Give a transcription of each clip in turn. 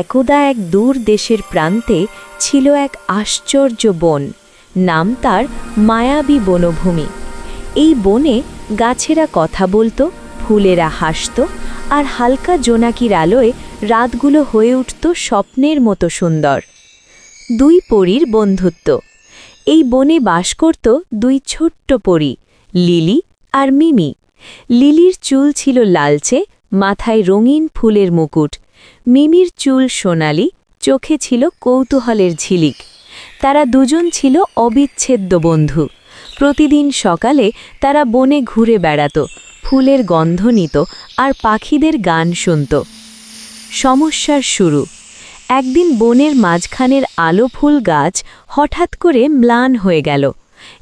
একদা এক দূর দেশের প্রান্তে ছিল এক আশ্চর্য বন। নাম তার মায়াবী বনভূমি। এই বনে গাছেরা কথা বলতো, ফুলেরা হাসত আর হালকা জোনাকির আলোয় রাতগুলো হয়ে উঠত স্বপ্নের মতো সুন্দর। দুই পরীর বন্ধুত্ব। এই বনে বাস করত দুই ছোট্ট পরী, লিলি আর মিমি। লিলির চুল ছিল লালচে, মাথায় রঙিন ফুলের মুকুট। মিমির চুল সোনালি, চোখে ছিল কৌতূহলের ঝিলিক। তারা দুজন ছিল অবিচ্ছেদ্য বন্ধু। প্রতিদিন সকালে তারা বনে ঘুরে বেড়াত, ফুলের গন্ধ নিত আর পাখিদের গান শুনত। সমস্যার শুরু। একদিন বনের মাঝখানের আলো ফুল গাছ হঠাৎ করে ম্লান হয়ে গেল।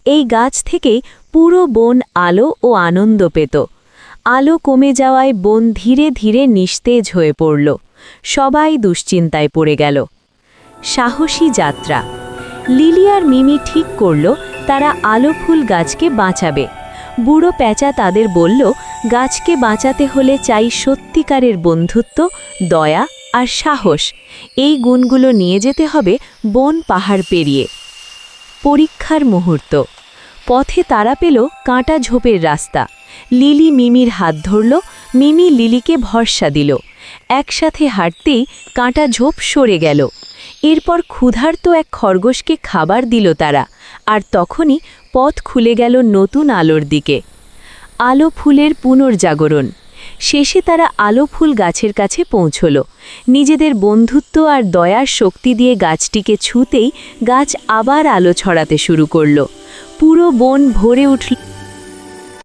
এই গাছ থেকেই পুরো বন আলো ও আনন্দ পেত। আলো কমে যাওয়ায় বন ধীরে ধীরে নিস্তেজ হয়ে পড়ল। সবাই দুশ্চিন্তায় পড়ে গেল। সাহসী যাত্রা। লিলি আর মিমি ঠিক করল তারা আলো ফুল গাছকে বাঁচাবে। বুড়ো প্যাঁচা তাদের বলল, গাছকে বাঁচাতে হলে চাই সত্যিকারের বন্ধুত্ব, দয়া আর সাহস। এই গুণগুলো নিয়ে যেতে হবে বন পাহাড় পেরিয়ে। পরীক্ষার মুহূর্ত। পথে তারা পেল কাঁটা ঝোপের রাস্তা। লিলি মিমির হাত ধরল, মিমি লিলিকে ভরসা দিল। একসাথে হাঁটতেই কাঁটা ঝোপ সরে গেল। এরপর ক্ষুধার্ত এক খরগোশকে খাবার দিল তারা, আর তখনই পথ খুলে গেল নতুন আলোর দিকে। আলো ফুলের পুনর্জাগরণ। শেষে তারা আলো ফুল গাছের কাছে পৌঁছল। নিজেদের বন্ধুত্ব আর দয়ার শক্তি দিয়ে গাছটিকে ছুঁতেই গাছ আবার আলো ছড়াতে শুরু করল। পুরো বন ভরে উঠল।